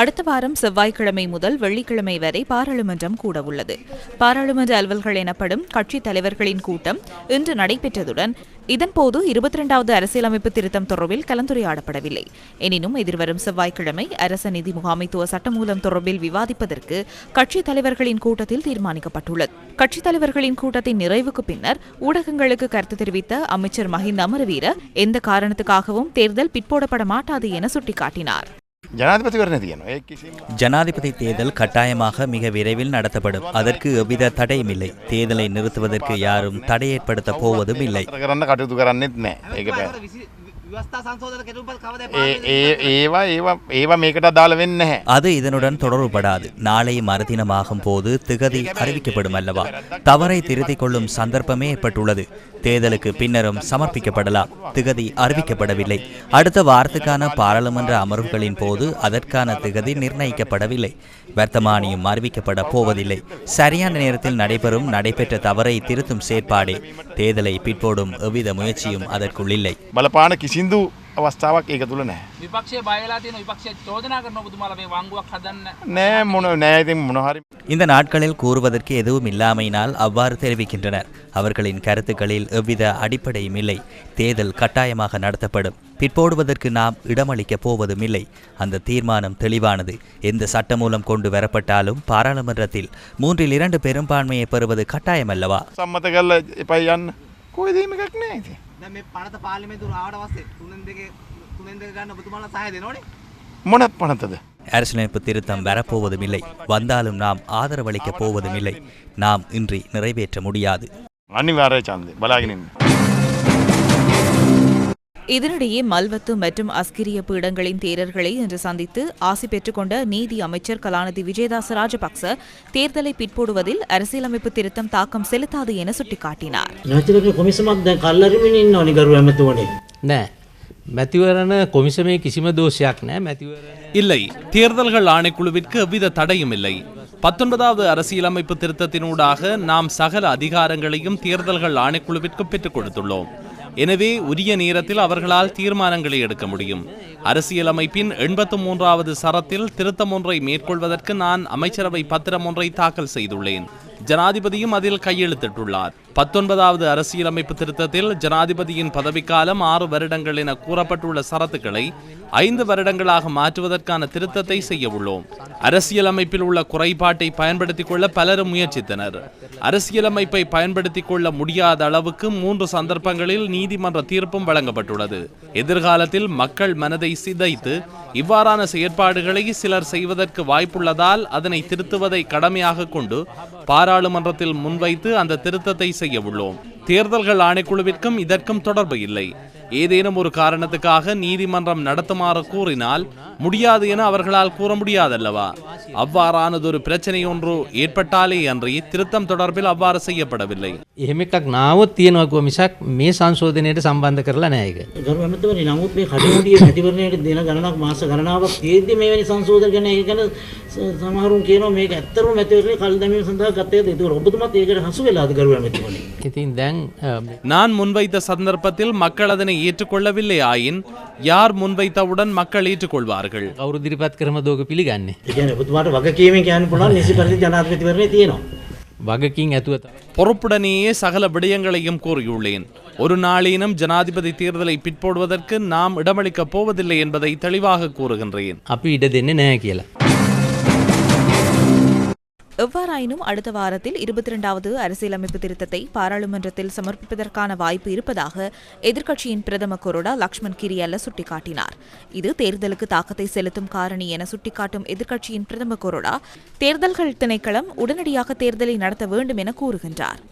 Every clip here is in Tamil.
அடுத்த வாரம் செவ்வாய்க்கிழமை முதல் வெள்ளிக்கிழமை வரை பாராளுமன்றம் கூடவுள்ளது பாராளுமன்ற அலுவல்கள் எனப்படும் கட்சித் தலைவர்களின் கூட்டம் இன்று நடைபெற்றதுடன் இதன்போது இருபத்தி இரண்டாவது அரசியலமைப்பு திருத்தம் தொடர்பில் கலந்துரையாடப்படவில்லை. எனினும் எதிர்வரும் செவ்வாய்க்கிழமை அரச நிதி முகாமைத்துவ சட்டமூலம் தொடர்பில் விவாதிப்பதற்கு கட்சித் தலைவர்களின் கூட்டத்தில் தீர்மானிக்கப்பட்டுள்ளது. கட்சித் தலைவர்களின் கூட்டத்தின் நிறைவுக்கு பின்னர் ஊடகங்களுக்கு கருத்து தெரிவித்த அமைச்சர் மஹிந்த அமரவீர எந்த காரணத்துக்காகவும் தேர்தல் பிற்போடப்பட மாட்டாது என சுட்டிக்காட்டினார். ஜனாதிபதி தேர்தல் கட்டாயமாக மிக விரைவில் நடத்தப்படும். அதற்கு எவ்வித தடையும் இல்லை. தேர்தலை நிறுத்துவதற்கு யாரும் தடை ஏற்படுத்த போவதும் இல்லை. அது இதனுடன் தொடர்புபடாது நாளை மறுதினமாகும் போது திகதி அறிவிக்கப்படும் அல்லவா தவறை திருத்திக் கொள்ளும் சந்தர்ப்பமே ஏற்பட்டுள்ளது. தேர்தலுக்கு பின்னரும் சமர்ப்பிக்கப்படலாம். திகதி அறிவிக்கப்படவில்லை. அடுத்த வாரத்துக்கான பாராளுமன்ற அமர்வுகளின் போது அதற்கான திகதி நிர்ணயிக்கப்படவில்லை. வர்த்தமானியும் அறிவிக்கப்பட போவதில்லை. சரியான நேரத்தில் நடைபெறும் நடைபெற்ற தவறை திருத்தும் செயற்பாடே தேர்தலை பிற்போடும் எவ்வித முயற்சியும் அதற்குள் இல்லை. பலப்பான சிந்து අවස්ථාවක් ඒක තුළ නෑ විපක්ෂය බයලා තියෙන විපක්ෂය චෝදනා කරන ඔබතුමාලා මේ වංගුවක් හදන්න නෑ මොන නෑ ඉතින් මොනහරි இந்த நாட்களில் கூறுவதற்கு எதுவும் இல்லாமையினால் அவ்வாறு தெரிவிக்கின்றனர் அவர்களின் கருத்துக்களில் எவ்வித அடிப்படையும் இல்லை தேர்தல் கட்டாயமாக நடத்தப்படும் பிற்போடுவதற்கு நாம் இடமளிக்கப் போவதும் இல்லை அந்த தீர்மானம் தெளிவானது எந்த சட்டமூலம் கொண்டு வரப்பட்டாலும் பாராளுமன்றத்தில் மூன்றில் இரண்டு பெரும்பான்மையை பெறுவது கட்டாயமல்லவா සම්මත කල්ල එපයි යන්න කොයිදීම එකක් නෑ ඉතින් දැන් මේ පනත පාර්ලිමේන්තුව ආවට පස්සේ තුනෙන් දෙකේ තුනෙන් දෙක ගන්න ඔබතුමාලා සහය දෙනවනේ මොනත් පනතද அரசியலமைப்பு திருத்தம் வரப்போவதும் இல்லை வந்தாலும் நாம் ஆதரவளிக்கப் போவதும் இல்லை நாம் இன்றி நிறைவேற்ற முடியாது අනිවාර්ය චන්දය බලාගෙනන්න இதனிடையே மல்வத்து மற்றும் அஸ்கிரிய பீடங்களின் தேரர்களை இன்று சந்தித்து ஆசி பெற்றுக்கொண்ட நீதி அமைச்சர் கலாநிதி விஜயதாச ராஜபக்ச தேர்தலை பிற்போடுவதில் அரசியலமைப்பு திருத்தம் தாக்கம் செலுத்தாது என சுட்டிக்காட்டினார். இல்லை. தேர்தல்கள் ஆணைக்குழுவிற்கு எவ்வித தடையும் இல்லை. பத்தொன்பதாவது அரசியலமைப்பு திருத்தத்தினூடாக நாம் சகல அதிகாரங்களையும் தேர்தல்கள் ஆணைக்குழுவிற்கு பெற்றுக் கொடுத்துள்ளோம். எனவே உரிய நேரத்தில் அவர்களால் தீர்மானங்களை எடுக்க முடியும். அரசியலமைப்பின் எண்பத்து மூன்றாவது சரத்தில் திருத்தம் ஒன்றை மேற்கொள்வதற்கு நான் அமைச்சரவை பத்திரம் ஒன்றை தாக்கல் செய்துள்ளேன். ஜனாதிபதியும் அதில் கையெழுத்திட்டுள்ளார். பத்தொன்பதாவது அரசியலமைப்பு திருத்தத்தில் ஜனாதிபதியின் பதவிக்காலம் ஆறு வருடங்கள் என கூறப்பட்டுள்ள சரத்துக்களை ஐந்து வருடங்களாக மாற்றுவதற்கான திருத்தத்தை செய்ய உள்ளோம். அரசியலமைப்பில் உள்ள குறைபாட்டை பயன்படுத்திக் கொள்ள பலரும் முயற்சித்தனர். அரசியலமைப்பை பயன்படுத்திக் கொள்ள முடியாத அளவுக்கு மூன்று சந்தர்ப்பங்களில் நீதிமன்ற தீர்ப்பும் வழங்கப்பட்டுள்ளது. எதிர்காலத்தில் மக்கள் மனதை சிதைத்து இவ்வாறான செயற்பாடுகளை சிலர் செய்வதற்கு வாய்ப்புள்ளதால் அதனை திருத்துவதை கடமையாக கொண்டு பாராளுமன்றத்தில் முன்வைத்து அந்த திருத்தத்தை செய்ய உள்ளோம். தேர்தல்கள் ஆணைக்குழுவிற்கும் இதற்கும் தொடர்பு இல்லை. ஏதேனும் ஒரு காரணத்துக்காக நீதிமன்றம் நடத்துமாறு கூறினால் முடியாது என அவர்களால் கூற முடியாதல்லவா அவ்வாறானதொரு பிரச்சனை ஒன்று ஏற்பட்டாலே அன்றி திருத்தம் தொடர்பில் அவ்வாறு செய்யப்படவில்லை එහෙම එකක් නාවත් තියෙනවකුව මිසක් මේ සංශෝධනයට සම්බන්ධ කරලා නෑක. ගරු ඇමතුවනි නමුත් මේ කටයුටිය මැතිවරණයට දින ගණනක් මාස ගණනාවක් තියෙද්දි මෙවැනි සංශෝධන ගැන ඒ ගැන ස- සමහරුන් කියනවා මේක ඇත්තටම මැතිවරණේ කල් දැමීම සඳහා ගත්තේද ඒක ඔබතුමාත් ඒකට හසු වෙලාද ගරු ඇමතුවනි ඉතින් දැන් අ, நான் முன்வைத்த சந்தர்ப்பத்தில் மக்கள் அதனை ஏற்றுக்கொள்ளவில்லை ஆயின் யார் முன்வைத்தவுடன் மக்கள் ஏற்றுக்கொள்வார்கள் කවුරු දිරිපත් කරම දෝක පිළිගන්නේ. ඒ කියන්නේ ඔබතුමාට වගකීමෙන් කියන්න පුළුවන් නිසි පරිදි ජනාධිපතිවරණේ තියෙනවා වගකින් ඇතුව තමයි. பொறுப்புடனேயே சகல விடயங்களையும் கூறியுள்ளேன் ஒரு நாளேனும் ஜனாதிபதி தேர்தலை பிற்போடுவதற்கு நாம் இடமளிக்கப் போவதில்லை என்பதை தெளிவாக கூறுகின்றேன் අපි ඉඩ දෙන්නේ නෑ කියලා. எவ்வாறாயினும் அடுத்த வாரத்தில் இருபத்தி இரண்டாவது அரசியலமைப்பு திருத்தத்தை பாராளுமன்றத்தில் சமர்ப்பிப்பதற்கான வாய்ப்பு இருப்பதாக எதிர்க்கட்சியின் பிரதம கொரோடா லக்ஷ்மண் கிரியல்ல சுட்டிக்காட்டினார். இது தேர்தலுக்கு தாக்கத்தை செலுத்தும் காரணி என சுட்டிக்காட்டும் எதிர்க்கட்சியின் பிரதம கொரோடா தேர்தல்கள் திணைக்களம் உடனடியாக தேர்தலை நடத்த வேண்டும் என கூறுகின்றார்.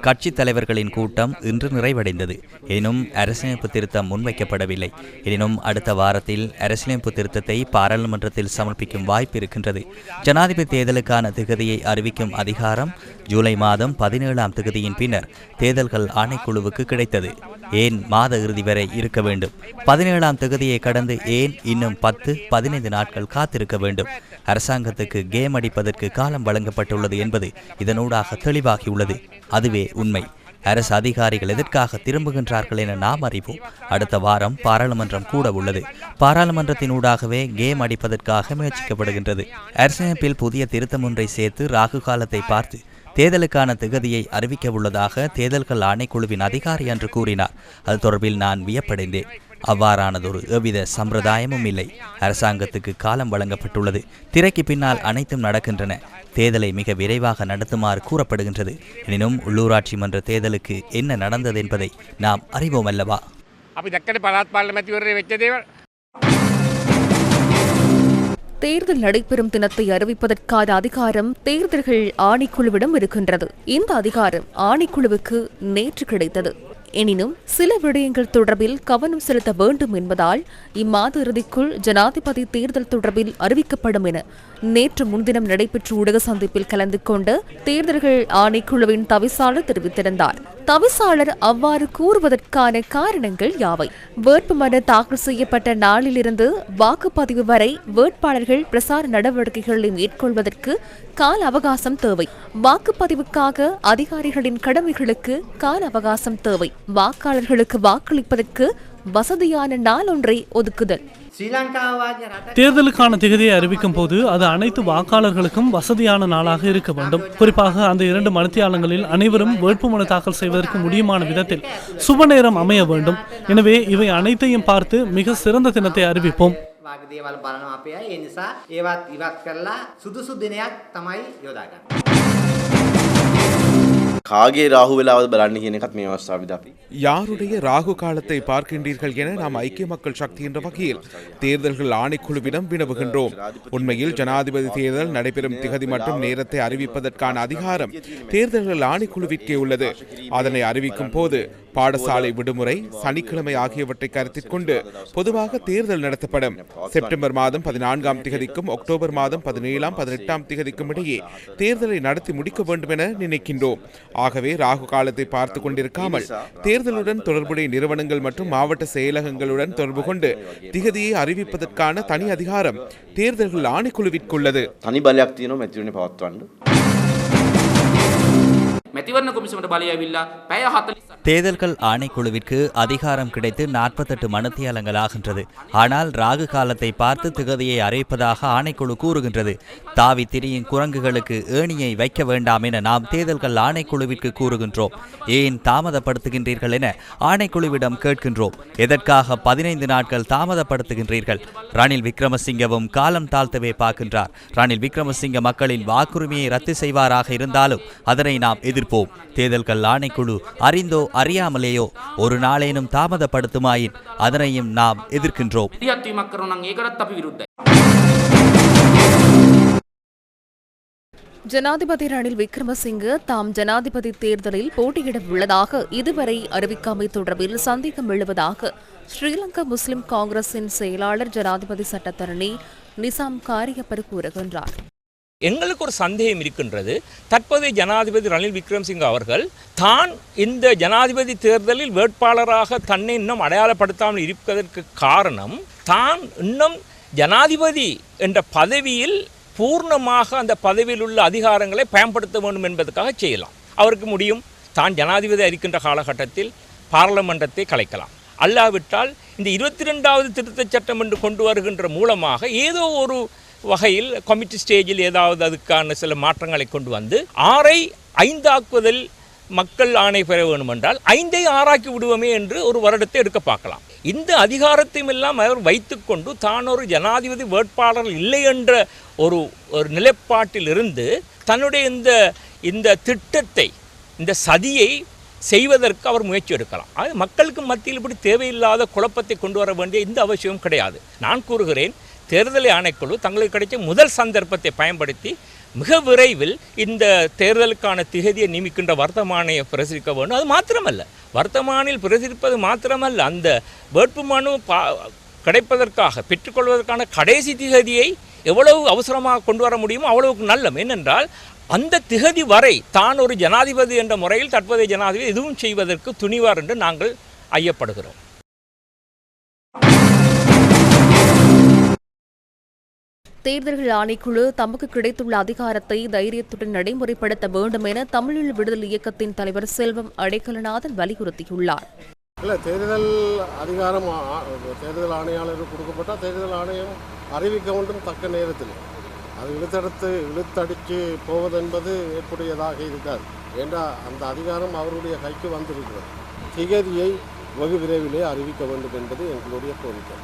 கட்சி தலைவர்களின் கூட்டம் இன்று நிறைவடைந்தது. எனினும் அரசியலமைப்பு திருத்தம் முன்வைக்கப்படவில்லை. எனினும் அடுத்த வாரத்தில் அரசியலமைப்பு திருத்தத்தை பாராளுமன்றத்தில் சமர்ப்பிக்கும் வாய்ப்பு இருக்கின்றது. வருகின்றது. ஜனாதிபதி தேர்தலுக்கான திகதியை அறிவிக்கும் அதிகாரம் ஜூலை மாதம் பதினேழாம் திகதியின் பின்னர் தேர்தல்கள் ஆணைக்குழுவுக்கு கிடைத்தது. ஏன் மாத இறுதி வரை இருக்க வேண்டும்? பதினேழாம் திகதியை கடந்து ஏன் இன்னும் பத்து பதினைந்து நாட்கள் காத்திருக்க வேண்டும்? அரசாங்கத்துக்கு கேம் அடிப்பதற்கு காலம் வழங்கப்பட்டுள்ளது என்பது இதனூடாக தெளிவாகியுள்ளது. அதுவே உண்மை. அரசு அதிகாரிகள் எதற்காக திரும்புகின்றார்கள் என நாம் அறிவோம். அடுத்த வாரம் பாராளுமன்றம் கூட உள்ளது. பாராளுமன்றத்தினூடாகவே கேம் அடிப்பதற்காக முயற்சிக்கப்படுகின்றது. அரசமைப்பில் புதிய திருத்தம் ஒன்றை சேர்த்து ராகு காலத்தை பார்த்து தேர்தலுக்கான திகதியை அறிவிக்க உள்ளதாக தேர்தல்கள் ஆணைக்குழுவின் அதிகாரி அன்று கூறினார். அது தொடர்பில் நான் வியப்படைந்தேன். அவ்வாறானதொரு எவ்வித சம்பிரதாயமும் இல்லை. அரசாங்கத்துக்கு காலம் வழங்கப்பட்டுள்ளது. திரைக்கு பின்னால் அனைத்தும் நடக்கின்றன. தேர்தலை மிக விரைவாக நடத்துமாறு கூறப்படுகின்றது. எனினும் உள்ளூராட்சி மன்ற தேர்தலுக்கு என்ன நடந்தது என்பதை நாம் அறிவோம் அல்லவா? தேர்தல் நடைபெறும் தினத்தை அறிவிப்பதற்கான அதிகாரம் தேர்தல்கள் ஆணைக்குழுவிடம் இருக்கின்றது. இந்த அதிகாரம் ஆணைக்குழுவுக்கு நேற்று கிடைத்தது. எனினும் சில விடயங்கள் தொடர்பில் கவனம் செலுத்த வேண்டும் என்பதால் இம்மாத இறுதிக்குள் ஜனாதிபதி தேர்தல் தொடர்பில் அறிவிக்கப்படும் என நேற்று முன்தினம் நடைபெற்ற ஊடக சந்திப்பில் கலந்து கொண்டு தேர்தல்கள் ஆணைக்குழுவின் தவிசாளர் தெரிவித்திருந்தார். தவிசாளர் அவ்வாறு கூறுவதற்கான காரணங்கள் யாவை? வேட்புமனு தாக்கல் செய்யப்பட்ட நாளிலிருந்து வாக்குப்பதிவு வரை வேட்பாளர்கள் பிரசார நடவடிக்கைகளை மேற்கொள்வதற்கு கால அவகாசம் தேவை. வாக்குப்பதிவுக்காக அதிகாரிகளின் கடமைகளுக்கு கால அவகாசம் தேவை. வாக்காளர்களுக்கு வாக்களிப்பதற்கு வசதியான நாள் ஒன்றை ஒதுக்குதல் ශ්‍රී ලංකාවාජ රට தேர்தலுக்கான திகதியை அறிவிக்கும் போது அது அனைத்து வாக்காளர்களுக்கும் வசதியான நாளாக இருக்க வேண்டும் குறிப்பாக அந்த இரண்டு மணித்தியாலங்களில் அனைவரும் வேட்புமனு தாக்கல் செய்வதற்கு முடியுமான விதத்தில் சுப நேரம் அமைய வேண்டும் எனவே இவை அனைத்தையும் பார்த்து மிக சிறந்த தினத்தை அறிவிப்போம் වගේ දේවල් බලනවා අපේ අය. ඒ නිසා ඒවත් ඉවත් කරලා සුදුසු දිනයක් තමයි යොදාගන්නේ. කාගේ රාහු වෙලාවද බලන්න කියන එකත් මේ අවස්ථාවේදී අපි யாருடைய ராகு காலத்தை பார்க்கின்றீர்கள் என நாம் ஐக்கிய மக்கள் சக்தி என்ற வகையில் தேர்தல்கள் ஆணைக்குழுவிடம் வினவுகின்றோம் உண்மையில் ஜனாதிபதி தேர்தல் நடைபெறும் திகதி மற்றும் நேரத்தை அறிவிப்பதற்கான அதிகாரம் தேர்தல்கள் ஆணைக்குழுவிற்கே உள்ளது அதனை அறிவிக்கும் போது பாடசாலை விடுமுறை சனிக்கிழமை ஆகியவற்றை கருத்தில் கொண்டு பொதுவாக தேர்தல் நடத்தப்படும். செப்டம்பர் மாதம் பதினான்காம் திகதிக்கும் அக்டோபர் மாதம் பதினேழாம் பதினெட்டாம் திகதிக்கும் இடையே தேர்தலை நடத்தி முடிக்க வேண்டும் என நினைக்கின்றோம். ஆகவே ராகு காலத்தை பார்த்து கொண்டிருக்காமல் தேர்தலுடன் தொடர்புடைய நிறுவனங்கள் மற்றும் மாவட்ட செயலகங்களுடன் தொடர்பு கொண்டு திகதியை அறிவிப்பதற்கான தனி அதிகாரம் தேர்தல்கள் ஆணைக்குழுவிற்குள்ளது. தனி பலியாக்தியினும் மெத்தியுனி பவத்வாண்டு මැතිවරණ කොමිසමට බලය ඇවිල්ලා පැය 40 தேர்தல்கள் ஆணைக்குழுவிற்கு அதிகாரம் கிடைத்து நாற்பத்தெட்டு மணித்தியாலங்களாகின்றது ஆனால் ராகு காலத்தை பார்த்து திகதியை அறிவிப்பதாக ஆணைக்குழு கூறுகின்றது தாவி திரியும் குரங்குகளுக்கு ஏணியை வைக்க வேண்டாம் என நாம் தேர்தல்கள் ஆணைக்குழுவிற்கு கூறுகின்றோம் ஏன் தாமதப்படுத்துகின்றீர்கள் என ஆணைக்குழுவிடம் கேட்கின்றோம் எதற்காக பதினைந்து நாட்கள் தாமதப்படுத்துகின்றீர்கள் ரணில் விக்ரமசிங்கவும் காலம் தாழ்த்தவே பார்க்கின்றார் ரணில் விக்ரமசிங்க மக்களின் வாக்குரிமையை ரத்து செய்வாராக இருந்தாலும் அதனை நாம் நிற்போம் தேர்தல்கள் ஆணைக்குழு அறிந்தோ அறியாமலேயோ ஒரு நாளேனும் தாமதப்படுத்துமாயின் அதனையும் நாம் எதிர்க்கின்றோம். ஜனாதிபதி ரணில் விக்ரமசிங்கே தாம் ஜனாதிபதி தேர்தலில் போட்டியிட உள்ளதாக இதுவரை அறிவிக்காமை தொடர்பில் சந்தேகம் எழுவதாக ஸ்ரீலங்கா முஸ்லிம் காங்கிரசின் செயலாளர் ஜனாதிபதி சட்டத்தரணி நிசாம் காரியப்பர் கூறுகின்றார். எங்களுக்கு ஒரு சந்தேகம் இருக்கின்றது. தற்போதைய ஜனாதிபதி ரணில் விக்ரம்சிங் அவர்கள் தான் இந்த ஜனாதிபதி தேர்தலில் வேட்பாளராக தன்னை இன்னும் அடையாளப்படுத்தாமல் இருப்பதற்கு காரணம் தான் இன்னும் ஜனாதிபதி என்ற பதவியில் பூர்ணமாக அந்த பதவியில் உள்ள அதிகாரங்களை பயன்படுத்த வேண்டும் என்பதற்காக செய்யலாம். அவருக்கு முடியும். தான் ஜனாதிபதி இருக்கின்ற காலகட்டத்தில் பாராளுமன்றத்தை கலைக்கலாம். அல்லாவிட்டால் இந்த இருபத்தி ரெண்டாவது திருத்தச் சட்டம் என்று கொண்டு வருகின்ற மூலமாக ஏதோ ஒரு வகையில் கமிட்டி ஸ்டேஜில் ஏதாவது அதுக்கான சில மாற்றங்களை கொண்டு வந்து ஆறை ஐந்தாக்குவதில் மக்கள் ஆணை பெற வேண்டும் என்றால் ஐந்தை ஆறாக்கி விடுவோமே என்று ஒரு வருடத்தை எடுக்க பார்க்கலாம். இந்த அதிகாரத்தையும் எல்லாம் அவர் வைத்துக்கொண்டு தான் ஒரு ஜனாதிபதி வேட்பாளர் இல்லை என்ற ஒரு ஒரு நிலைப்பாட்டில் இருந்து தன்னுடைய இந்த இந்த திட்டத்தை இந்த சதியை செய்வதற்கு அவர் முயற்சி எடுக்கலாம். அது மக்களுக்கு மத்தியில் இப்படி தேவையில்லாத குழப்பத்தை கொண்டு வர வேண்டிய இந்த அவசியம் கிடையாது. நான் கூறுகிறேன் தேர்தல் ஆணைக்குழு தங்களுக்கு கிடைச்ச முதல் சந்தர்ப்பத்தை பயன்படுத்தி மிக விரைவில் இந்த தேர்தலுக்கான திகதியை நியமிக்கின்ற வர்த்தமானையை பிரசுரிக்க வேண்டும். அது மாத்திரமல்ல. வர்த்தமானில் பிரசுரிப்பது மாத்திரமல்ல. அந்த வேட்புமனு பா கிடைப்பதற்காக பெற்றுக்கொள்வதற்கான கடைசி திகதியை எவ்வளவு அவசரமாக கொண்டு வர முடியுமோ அவ்வளவுக்கு நல்லம் ஏனென்றால் அந்த திகதி வரை தான் ஒரு ஜனாதிபதி என்ற முறையில் தற்போதைய ஜனாதிபதி எதுவும் செய்வதற்கு துணிவார் என்று நாங்கள் ஐயப்படுகிறோம். தேர்தல்கள் ஆணைக்குழு தமக்கு கிடைத்துள்ள அதிகாரத்தை தைரியத்துடன் நடைமுறைப்படுத்த வேண்டும் என தமிழீழ விடுதலை இயக்கத்தின் தலைவர் செல்வம் அடைக்கலநாதன் வலியுறுத்தியுள்ளார். இல்லை தேர்தல் அதிகாரம் தேர்தல் ஆணையாளருக்கு கொடுக்கப்பட்டால் தேர்தல் ஆணையம் அறிவிக்க வேண்டும் தக்க நேரத்தில். அது இழுத்தடுத்து இழுத்தடித்து போவதென்பது ஏற்புடையதாக இருக்காது. ஏண்டா அந்த அதிகாரம் அவருடைய கைக்கு வந்திருக்கிறது? திகதியை வெகு விரைவிலே அறிவிக்க வேண்டும் என்பது எங்களுடைய கோரிக்கை.